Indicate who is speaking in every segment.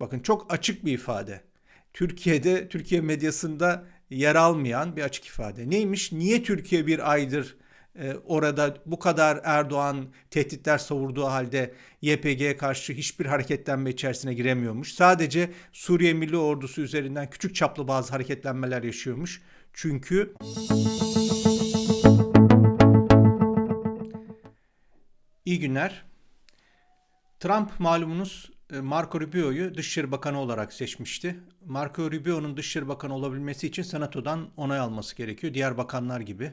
Speaker 1: Bakın çok açık bir ifade. Türkiye'de, Türkiye medyasında yer almayan bir açık ifade. Neymiş? Niye Türkiye bir aydır e, orada bu kadar Erdoğan tehditler savurduğu halde YPG'ye karşı hiçbir hareketlenme içerisine giremiyormuş. Sadece Suriye Milli Ordusu üzerinden küçük çaplı bazı hareketlenmeler yaşıyormuş. Çünkü İyi günler. Trump malumunuz Marco Rubio'yu Dışişleri Bakanı olarak seçmişti. Marco Rubio'nun Dışişleri Bakanı olabilmesi için Senato'dan onay alması gerekiyor. Diğer bakanlar gibi.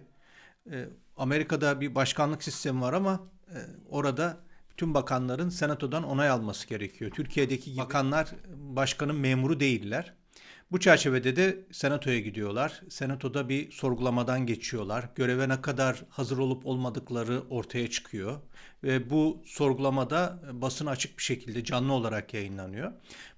Speaker 1: E, Amerika'da bir başkanlık sistemi var ama e, orada bütün bakanların Senato'dan onay alması gerekiyor. Türkiye'deki gibi bakanlar başkanın memuru değiller. Bu çerçevede de Senato'ya gidiyorlar. Senato'da bir sorgulamadan geçiyorlar. Göreve ne kadar hazır olup olmadıkları ortaya çıkıyor. Ve bu sorgulamada basın açık bir şekilde canlı olarak yayınlanıyor.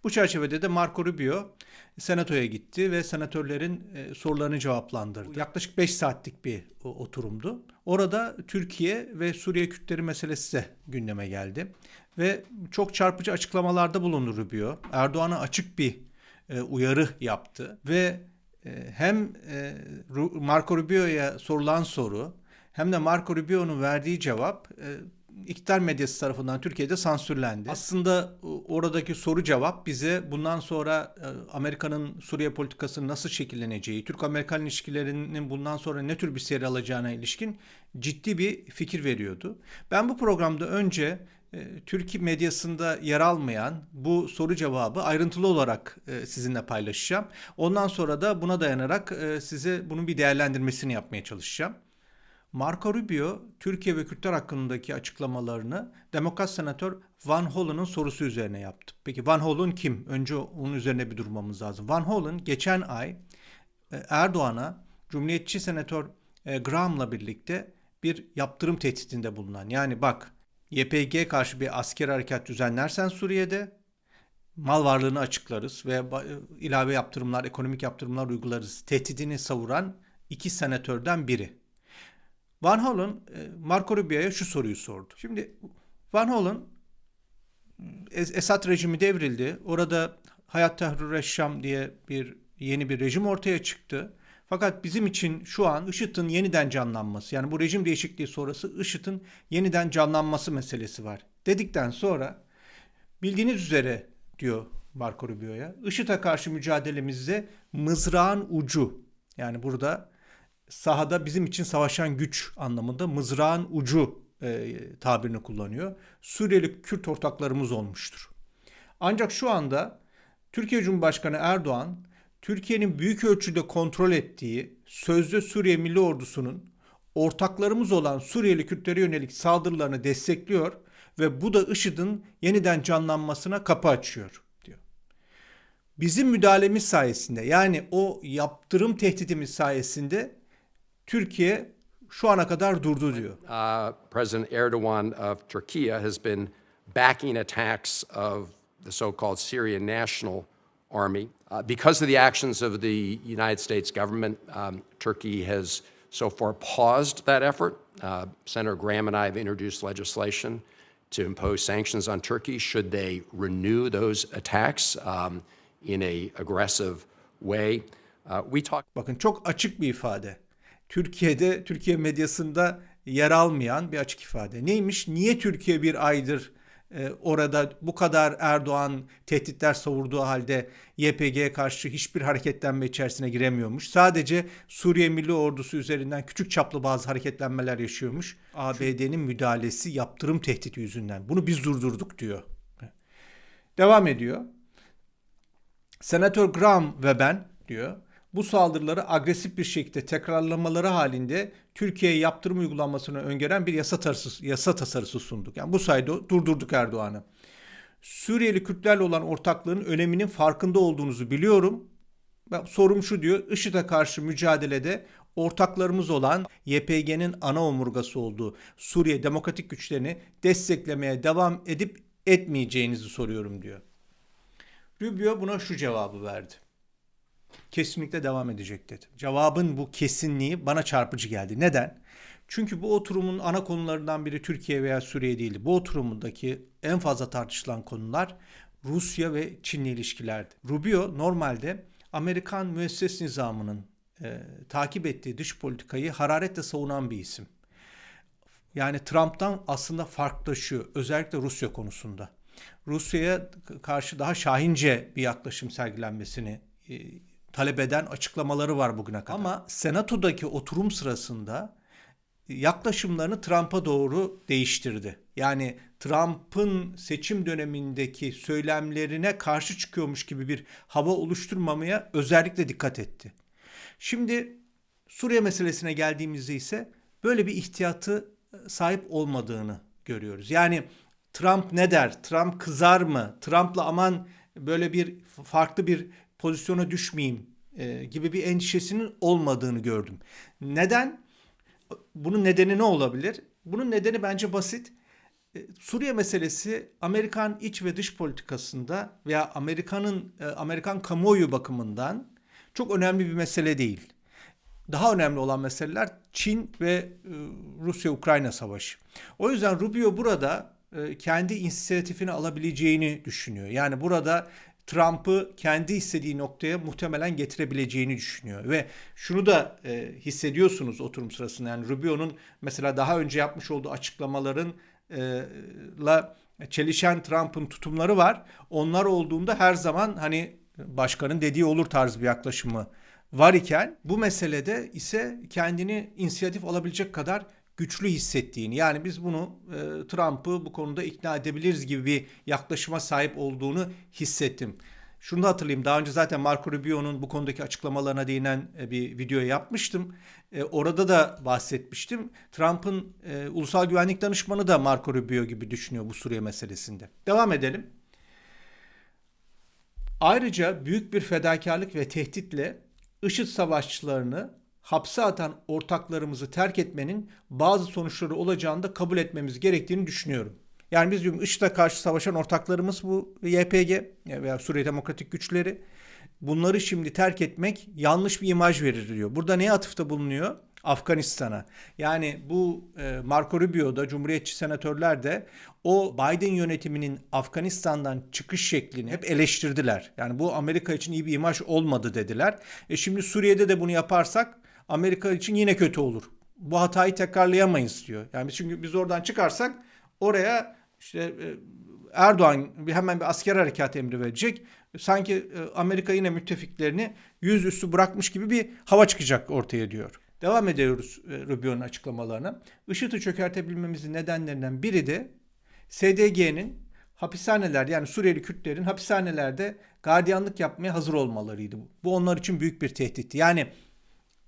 Speaker 1: Bu çerçevede de Marco Rubio Senato'ya gitti ve senatörlerin e, sorularını cevaplandırdı. Yaklaşık 5 saatlik bir oturumdu. Orada Türkiye ve Suriye Kürtleri meselesi de gündeme geldi. Ve çok çarpıcı açıklamalarda bulundu Rubio. Erdoğan'a açık bir e, uyarı yaptı ve e, hem e, Marco Rubio'ya sorulan soru hem de Marco Rubio'nun verdiği cevap e, iktidar medyası tarafından Türkiye'de sansürlendi. Aslında oradaki soru cevap bize bundan sonra e, Amerika'nın Suriye politikasının nasıl şekilleneceği, Türk-Amerikan ilişkilerinin bundan sonra ne tür bir seyir alacağına ilişkin ciddi bir fikir veriyordu. Ben bu programda önce e, Türk medyasında yer almayan bu soru cevabı ayrıntılı olarak e, sizinle paylaşacağım. Ondan sonra da buna dayanarak e, size bunun bir değerlendirmesini yapmaya çalışacağım. Marco Rubio, Türkiye ve Kürtler hakkındaki açıklamalarını Demokrat Senatör Van Hollen'ın sorusu üzerine yaptı. Peki Van Hollen kim? Önce onun üzerine bir durmamız lazım. Van Hollen geçen ay Erdoğan'a Cumhuriyetçi Senatör Graham'la birlikte bir yaptırım tehditinde bulunan. Yani bak YPG karşı bir asker harekat düzenlersen Suriye'de mal varlığını açıklarız ve ba- ilave yaptırımlar, ekonomik yaptırımlar uygularız. Tehdidini savuran iki senatörden biri. Van Hollen e, Marco Rubio'ya şu soruyu sordu. Şimdi Van Hollen Es- Esad rejimi devrildi. Orada Hayat Tahrir Reşşam diye bir yeni bir rejim ortaya çıktı. Fakat bizim için şu an IŞİD'in yeniden canlanması yani bu rejim değişikliği sonrası IŞİD'in yeniden canlanması meselesi var. Dedikten sonra bildiğiniz üzere diyor Marco Rubio'ya IŞİD'e karşı mücadelemizde mızrağın ucu yani burada sahada bizim için savaşan güç anlamında mızrağın ucu e, tabirini kullanıyor. Suriyeli Kürt ortaklarımız olmuştur. Ancak şu anda Türkiye Cumhurbaşkanı Erdoğan Türkiye'nin büyük ölçüde kontrol ettiği sözde Suriye Milli Ordusu'nun ortaklarımız olan Suriyeli Kürtlere yönelik saldırılarını destekliyor ve bu da IŞİD'in yeniden canlanmasına kapı açıyor diyor. Bizim müdahalemiz sayesinde yani o yaptırım tehditimiz sayesinde Türkiye şu ana kadar durdu diyor.
Speaker 2: uh, President Erdogan of Turkey has been backing attacks of the so called Syrian National Army. Uh, because of the actions of the United States government, um, Turkey has so far paused that effort. Uh, Senator Graham and I have introduced legislation to impose sanctions on Turkey should they renew those attacks um, in a aggressive way. Uh, we talk
Speaker 1: Bakın çok açık bir ifade. Türkiye'de, Türkiye medyasında yer almayan bir açık ifade. Neymiş? Niye Türkiye bir aydır e, orada bu kadar Erdoğan tehditler savurduğu halde YPG'ye karşı hiçbir hareketlenme içerisine giremiyormuş. Sadece Suriye Milli Ordusu üzerinden küçük çaplı bazı hareketlenmeler yaşıyormuş. ABD'nin müdahalesi yaptırım tehdidi yüzünden. Bunu biz durdurduk diyor. Devam ediyor. Senatör Graham ve ben diyor bu saldırıları agresif bir şekilde tekrarlamaları halinde Türkiye'ye yaptırım uygulamasını öngören bir yasa tasarısı, yasa tasarısı sunduk. Yani bu sayede durdurduk Erdoğan'ı. Suriyeli Kürtlerle olan ortaklığın öneminin farkında olduğunuzu biliyorum. Sorum şu diyor, IŞİD'e karşı mücadelede ortaklarımız olan YPG'nin ana omurgası olduğu Suriye demokratik güçlerini desteklemeye devam edip etmeyeceğinizi soruyorum diyor. Rubio buna şu cevabı verdi. Kesinlikle devam edecek dedi. Cevabın bu kesinliği bana çarpıcı geldi. Neden? Çünkü bu oturumun ana konularından biri Türkiye veya Suriye değildi. Bu oturumundaki en fazla tartışılan konular Rusya ve Çin'le ilişkilerdi. Rubio normalde Amerikan müesses nizamının e, takip ettiği dış politikayı hararetle savunan bir isim. Yani Trump'tan aslında farklılaşıyor özellikle Rusya konusunda. Rusya'ya karşı daha şahince bir yaklaşım sergilenmesini e, talep eden açıklamaları var bugüne kadar. Ama senatodaki oturum sırasında yaklaşımlarını Trump'a doğru değiştirdi. Yani Trump'ın seçim dönemindeki söylemlerine karşı çıkıyormuş gibi bir hava oluşturmamaya özellikle dikkat etti. Şimdi Suriye meselesine geldiğimizde ise böyle bir ihtiyatı sahip olmadığını görüyoruz. Yani Trump ne der? Trump kızar mı? Trump'la aman böyle bir farklı bir pozisyona düşmeyeyim e, gibi bir endişesinin olmadığını gördüm. Neden? Bunun nedeni ne olabilir? Bunun nedeni bence basit. E, Suriye meselesi Amerikan iç ve dış politikasında veya Amerika'nın e, Amerikan kamuoyu bakımından çok önemli bir mesele değil. Daha önemli olan meseleler Çin ve e, Rusya-Ukrayna savaşı. O yüzden Rubio burada kendi inisiyatifini alabileceğini düşünüyor. Yani burada Trump'ı kendi istediği noktaya muhtemelen getirebileceğini düşünüyor. Ve şunu da e, hissediyorsunuz sırasında. Yani Rubio'nun mesela daha önce yapmış olduğu açıklamaların e, la çelişen Trump'ın tutumları var. Onlar olduğunda her zaman hani başkanın dediği olur tarz bir yaklaşımı var iken bu meselede ise kendini inisiyatif alabilecek kadar güçlü hissettiğini yani biz bunu e, Trump'ı bu konuda ikna edebiliriz gibi bir yaklaşıma sahip olduğunu hissettim. Şunu da hatırlayayım daha önce zaten Marco Rubio'nun bu konudaki açıklamalarına değinen e, bir video yapmıştım. E, orada da bahsetmiştim. Trump'ın e, ulusal güvenlik danışmanı da Marco Rubio gibi düşünüyor bu Suriye meselesinde. Devam edelim. Ayrıca büyük bir fedakarlık ve tehditle IŞİD savaşçılarını hapse atan ortaklarımızı terk etmenin bazı sonuçları olacağını da kabul etmemiz gerektiğini düşünüyorum. Yani biz diyorum IŞİD'e karşı savaşan ortaklarımız bu YPG veya Suriye Demokratik Güçleri. Bunları şimdi terk etmek yanlış bir imaj verir diyor. Burada neye atıfta bulunuyor? Afganistan'a. Yani bu e, Marco Rubio'da Cumhuriyetçi senatörler de o Biden yönetiminin Afganistan'dan çıkış şeklini hep eleştirdiler. Yani bu Amerika için iyi bir imaj olmadı dediler. E şimdi Suriye'de de bunu yaparsak Amerika için yine kötü olur. Bu hatayı tekrarlayamayız diyor. Yani çünkü biz oradan çıkarsak oraya işte e, Erdoğan hemen bir asker harekat emri verecek. Sanki e, Amerika yine müttefiklerini yüzüstü bırakmış gibi bir hava çıkacak ortaya diyor. Devam ediyoruz e, Rubio'nun açıklamalarına. IŞİD'i çökertebilmemizin nedenlerinden biri de SDG'nin hapishaneler yani Suriyeli Kürtlerin hapishanelerde gardiyanlık yapmaya hazır olmalarıydı. Bu onlar için büyük bir tehditti. Yani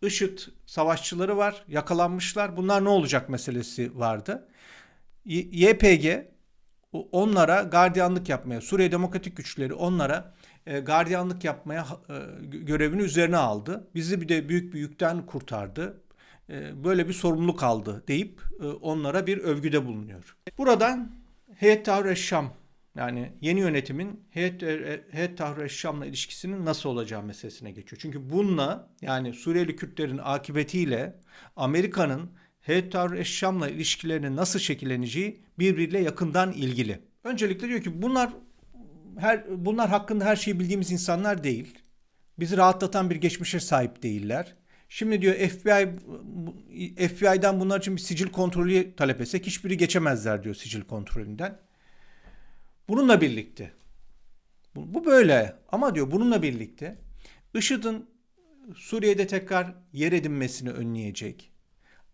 Speaker 1: IŞİD savaşçıları var, yakalanmışlar. Bunlar ne olacak meselesi vardı. YPG onlara gardiyanlık yapmaya, Suriye Demokratik Güçleri onlara e, gardiyanlık yapmaya e, görevini üzerine aldı. Bizi bir de büyük bir yükten kurtardı. E, böyle bir sorumluluk aldı deyip onlara bir övgüde bulunuyor. Buradan Heyet Tahrir Şam yani yeni yönetimin Heyet, Heyet Tahrir Şam'la ilişkisinin nasıl olacağı meselesine geçiyor. Çünkü bununla yani Suriyeli Kürtlerin akıbetiyle Amerika'nın Heyet Tahrir Şam'la ilişkilerinin nasıl şekilleneceği birbiriyle yakından ilgili. Öncelikle diyor ki bunlar her bunlar hakkında her şeyi bildiğimiz insanlar değil. Bizi rahatlatan bir geçmişe sahip değiller. Şimdi diyor FBI FBI'dan bunlar için bir sicil kontrolü talep etsek hiçbiri geçemezler diyor sicil kontrolünden. Bununla birlikte bu, bu böyle ama diyor bununla birlikte IŞİD'in Suriye'de tekrar yer edinmesini önleyecek.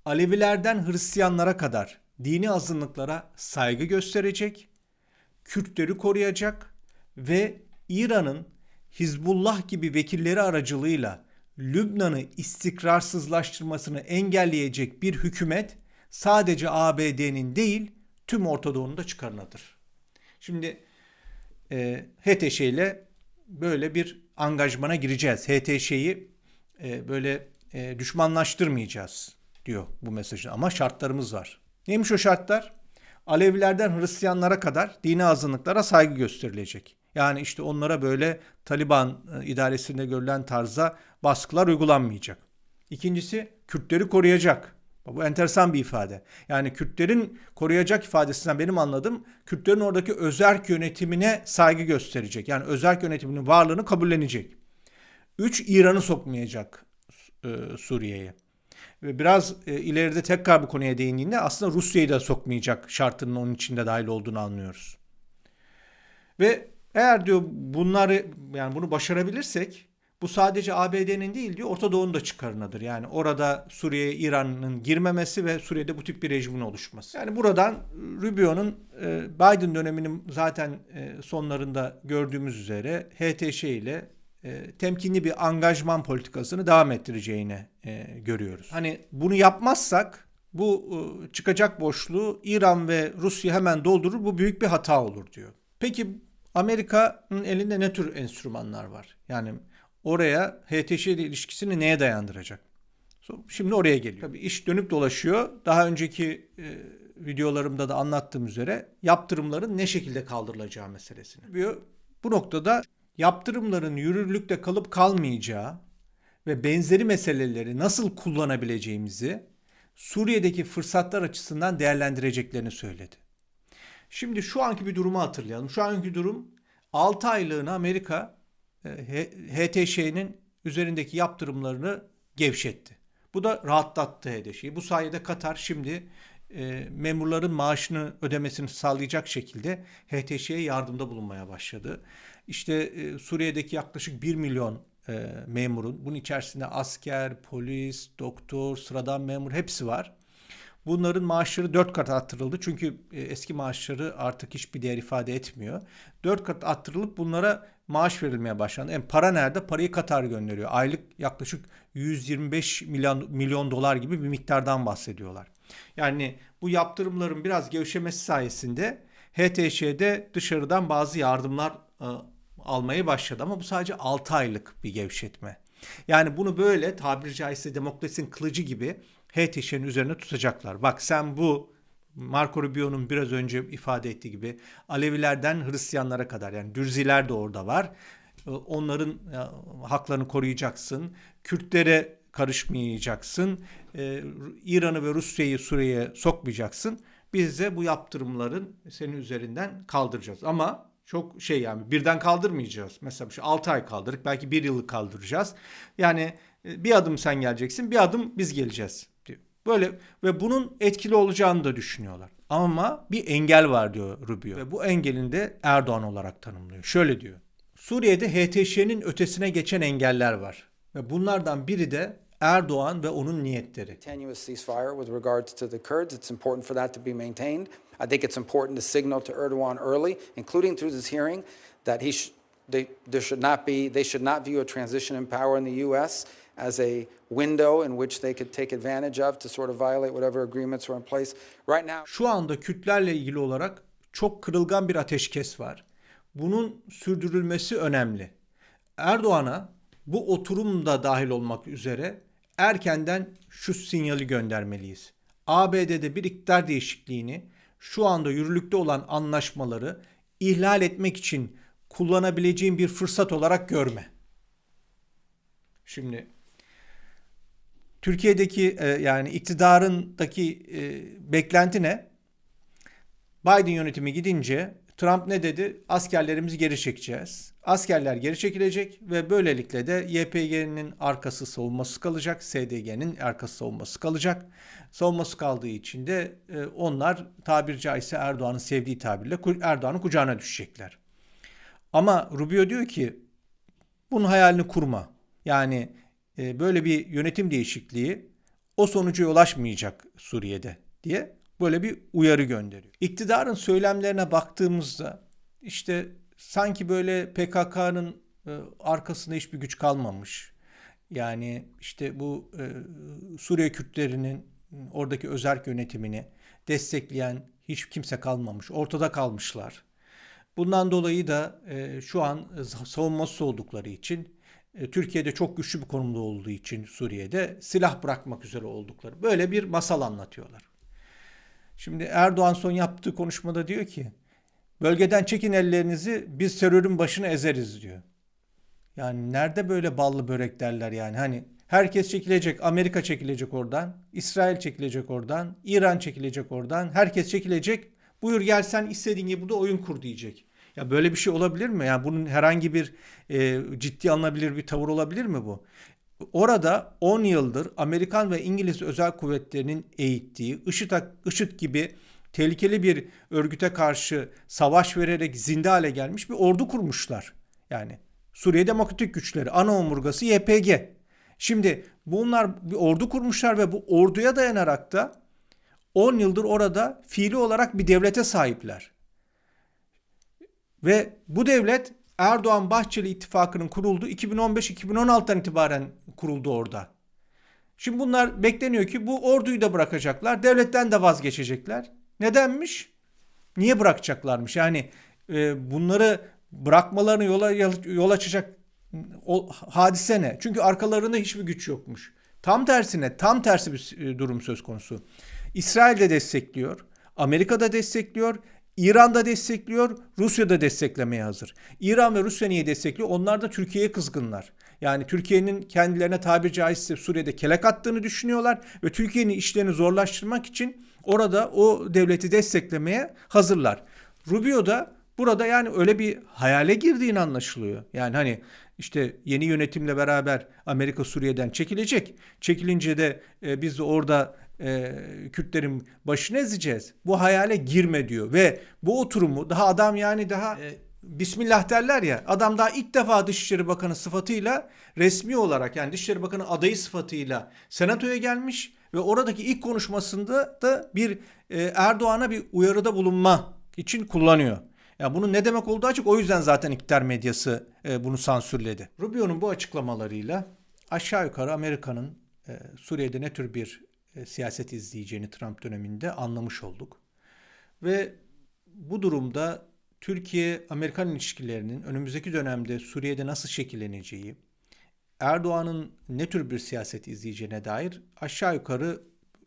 Speaker 1: Alevilerden Hristiyanlara kadar dini azınlıklara saygı gösterecek, Kürtleri koruyacak ve İran'ın Hizbullah gibi vekilleri aracılığıyla Lübnan'ı istikrarsızlaştırmasını engelleyecek bir hükümet sadece ABD'nin değil tüm Orta Doğu'nun da çıkarınadır. Şimdi e, HTŞ ile böyle bir angajmana gireceğiz. HTŞ'yi e, böyle e, düşmanlaştırmayacağız diyor bu mesajı ama şartlarımız var. Neymiş o şartlar? Alevilerden Hristiyanlara kadar dini azınlıklara saygı gösterilecek. Yani işte onlara böyle Taliban e, idaresinde görülen tarzda baskılar uygulanmayacak. İkincisi Kürtleri koruyacak. Bu enteresan bir ifade. Yani Kürtlerin koruyacak ifadesinden benim anladığım Kürtlerin oradaki özerk yönetimine saygı gösterecek. Yani özerk yönetiminin varlığını kabullenecek. Üç, İran'ı sokmayacak e, Suriye'ye. Ve biraz e, ileride tekrar bu konuya değindiğinde aslında Rusya'yı da sokmayacak şartının onun içinde dahil olduğunu anlıyoruz. Ve eğer diyor bunları yani bunu başarabilirsek bu sadece ABD'nin değil diyor Orta Doğu'nun da çıkarınadır. Yani orada Suriye'ye İran'ın girmemesi ve Suriye'de bu tip bir rejimin oluşması. Yani buradan Rubio'nun e, Biden döneminin zaten e, sonlarında gördüğümüz üzere HTŞ ile e, temkinli bir angajman politikasını devam ettireceğini görüyoruz. Hani bunu yapmazsak bu çıkacak boşluğu İran ve Rusya hemen doldurur. Bu büyük bir hata olur diyor. Peki Amerika'nın elinde ne tür enstrümanlar var? Yani oraya HTŞ ile ilişkisini neye dayandıracak? Şimdi oraya geliyor. Tabii iş dönüp dolaşıyor. Daha önceki e, videolarımda da anlattığım üzere yaptırımların ne şekilde kaldırılacağı meselesini. Bu, bu noktada yaptırımların yürürlükte kalıp kalmayacağı ve benzeri meseleleri nasıl kullanabileceğimizi Suriye'deki fırsatlar açısından değerlendireceklerini söyledi. Şimdi şu anki bir durumu hatırlayalım. Şu anki durum 6 aylığına Amerika HTŞ'nin üzerindeki yaptırımlarını gevşetti. Bu da rahatlattı HTŞ'yi. Bu sayede Katar şimdi e, memurların maaşını ödemesini sağlayacak şekilde HTŞ'ye yardımda bulunmaya başladı. İşte e, Suriye'deki yaklaşık 1 milyon e, memurun, bunun içerisinde asker, polis, doktor, sıradan memur hepsi var. Bunların maaşları 4 kat arttırıldı. Çünkü e, eski maaşları artık hiçbir değer ifade etmiyor. 4 kat arttırılıp bunlara maaş verilmeye başlandı. Yani para nerede? Parayı Katar gönderiyor. Aylık yaklaşık 125 milyon, milyon dolar gibi bir miktardan bahsediyorlar. Yani bu yaptırımların biraz gevşemesi sayesinde HTŞ'de dışarıdan bazı yardımlar e, almaya başladı. Ama bu sadece 6 aylık bir gevşetme. Yani bunu böyle tabiri caizse demokrasinin kılıcı gibi HTŞ'nin üzerine tutacaklar. Bak sen bu Marco Rubio'nun biraz önce ifade ettiği gibi Alevilerden Hristiyanlara kadar yani Dürziler de orada var. Onların e, haklarını koruyacaksın. Kürtlere karışmayacaksın. E, İran'ı ve Rusya'yı Suriye'ye sokmayacaksın. Biz de bu yaptırımların senin üzerinden kaldıracağız. Ama çok şey yani birden kaldırmayacağız. Mesela şu 6 ay kaldırdık belki 1 yıllık kaldıracağız. Yani e, bir adım sen geleceksin bir adım biz geleceğiz. Böyle ve bunun etkili olacağını da düşünüyorlar. Ama bir engel var diyor Rubio. Ve bu engelini de Erdoğan olarak tanımlıyor. Şöyle diyor. Suriye'de HTŞ'nin ötesine geçen engeller var. Ve bunlardan biri de Erdoğan ve onun niyetleri.
Speaker 3: tenuous ceasefire with regards to the Kurds. It's important for that to be maintained. I think it's important to signal to Erdogan early, including through this hearing, that he sh- they, there should not be they should not view a transition in power in the U.S. as a window in which they could take advantage of to sort of violate whatever agreements were in place. Right now,
Speaker 1: Şu anda Kürtlerle ilgili olarak çok kırılgan bir ateşkes var. Bunun sürdürülmesi önemli. Erdoğan'a bu oturumda dahil olmak üzere erkenden şu sinyali göndermeliyiz. ABD'de bir iktidar değişikliğini şu anda yürürlükte olan anlaşmaları ihlal etmek için kullanabileceğin bir fırsat olarak görme. Şimdi Türkiye'deki e, yani iktidarındaki e, beklenti ne? Biden yönetimi gidince Trump ne dedi? Askerlerimizi geri çekeceğiz. Askerler geri çekilecek ve böylelikle de YPG'nin arkası savunması kalacak. SDG'nin arkası savunması kalacak. Savunması kaldığı için de e, onlar tabiri caizse Erdoğan'ın sevdiği tabirle Erdoğan'ın kucağına düşecekler. Ama Rubio diyor ki bunun hayalini kurma. Yani böyle bir yönetim değişikliği o sonuca ulaşmayacak Suriye'de diye böyle bir uyarı gönderiyor. İktidarın söylemlerine baktığımızda işte sanki böyle PKK'nın e, arkasında hiçbir güç kalmamış. Yani işte bu e, Suriye Kürtlerinin oradaki özerk yönetimini destekleyen hiç kimse kalmamış. Ortada kalmışlar. Bundan dolayı da e, şu an savunmasız oldukları için e, Türkiye'de çok güçlü bir konumda olduğu için Suriye'de silah bırakmak üzere oldukları böyle bir masal anlatıyorlar. Şimdi Erdoğan son yaptığı konuşmada diyor ki bölgeden çekin ellerinizi biz terörün başını ezeriz diyor. Yani nerede böyle ballı börek derler yani hani herkes çekilecek Amerika çekilecek oradan İsrail çekilecek oradan İran çekilecek oradan herkes çekilecek buyur gel sen istediğin gibi burada oyun kur diyecek. Ya böyle bir şey olabilir mi? Yani bunun herhangi bir e, ciddi alınabilir bir tavır olabilir mi bu? Orada 10 yıldır Amerikan ve İngiliz özel kuvvetlerinin eğittiği IŞİD, IŞİD gibi tehlikeli bir örgüte karşı savaş vererek zinde hale gelmiş bir ordu kurmuşlar. Yani Suriye Demokratik Güçleri ana omurgası YPG. Şimdi bunlar bir ordu kurmuşlar ve bu orduya dayanarak da 10 yıldır orada fiili olarak bir devlete sahipler. Ve bu devlet Erdoğan Bahçeli ittifakının kurulduğu 2015-2016'dan itibaren kuruldu orada. Şimdi bunlar bekleniyor ki bu orduyu da bırakacaklar. Devletten de vazgeçecekler. Nedenmiş? Niye bırakacaklarmış? Yani e, bunları bırakmalarını yola yol açacak o hadise ne? Çünkü arkalarında hiçbir güç yokmuş. Tam tersine tam tersi bir e, durum söz konusu. İsrail de destekliyor. Amerika da destekliyor. İran da destekliyor, Rusya da desteklemeye hazır. İran ve Rusya niye destekliyor? Onlar da Türkiye'ye kızgınlar. Yani Türkiye'nin kendilerine tabiri caizse Suriye'de kelek attığını düşünüyorlar ve Türkiye'nin işlerini zorlaştırmak için orada o devleti desteklemeye hazırlar. Rubio da burada yani öyle bir hayale girdiğini anlaşılıyor. Yani hani işte yeni yönetimle beraber Amerika Suriye'den çekilecek. Çekilince de e, biz de orada e, Kürtlerin başını ezeceğiz. Bu hayale girme diyor ve bu oturumu daha adam yani daha e, Bismillah derler ya adam daha ilk defa Dışişleri Bakanı sıfatıyla resmi olarak yani Dışişleri Bakanı adayı sıfatıyla senatoya gelmiş ve oradaki ilk konuşmasında da bir e, Erdoğan'a bir uyarıda bulunma için kullanıyor. Ya bunun ne demek olduğu açık. O yüzden zaten iktidar medyası e, bunu sansürledi. Rubio'nun bu açıklamalarıyla aşağı yukarı Amerika'nın e, Suriye'de ne tür bir e, siyaset izleyeceğini Trump döneminde anlamış olduk. Ve bu durumda Türkiye-Amerikan ilişkilerinin önümüzdeki dönemde Suriye'de nasıl şekilleneceği, Erdoğan'ın ne tür bir siyaset izleyeceğine dair aşağı yukarı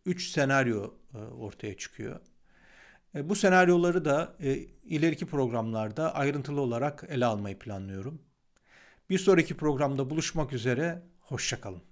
Speaker 1: 3 senaryo e, ortaya çıkıyor. E, Bu senaryoları da ileriki programlarda ayrıntılı olarak ele almayı planlıyorum. Bir sonraki programda buluşmak üzere, hoşçakalın.